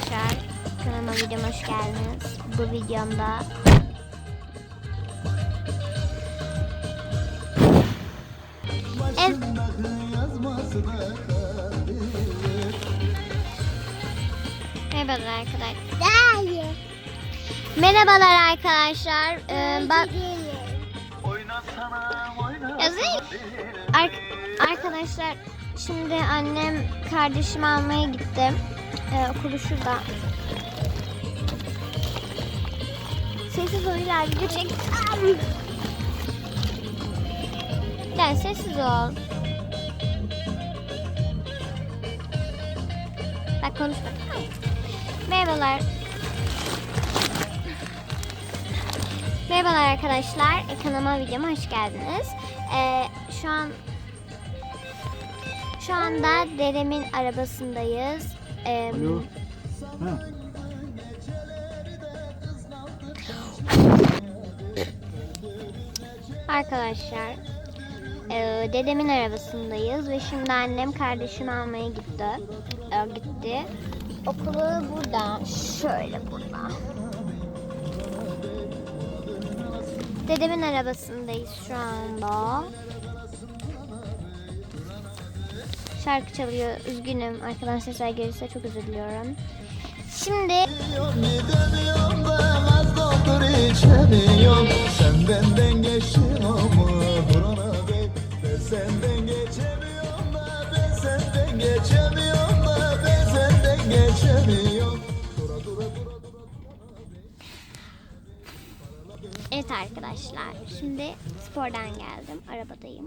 arkadaşlar. Kanalıma videoma hoş geldiniz. Bu videomda Evet. Merhabalar arkadaşlar. Merhabalar arkadaşlar. Ee, bak. Ar- arkadaşlar şimdi annem kardeşimi almaya gitti. Ee, okulu şurada. Sessiz İlal, video çek. Gel sessiz ol. Bak konuşma? Merhabalar. Merhabalar arkadaşlar. E, Kanalıma videoma hoş geldiniz. Ee, şu an şu anda dedemin arabasındayız. Ee, Alo. Ha. Arkadaşlar e, dedemin arabasındayız ve şimdi annem kardeşimi almaya gitti. E, gitti. Okulu burada. Şöyle burada. Dedemin arabasındayız şu anda. Şarkı çalıyor. Üzgünüm. Arkadan sesler gelirse çok özür diliyorum. Şimdi Evet arkadaşlar. Şimdi spordan geldim. Arabadayım.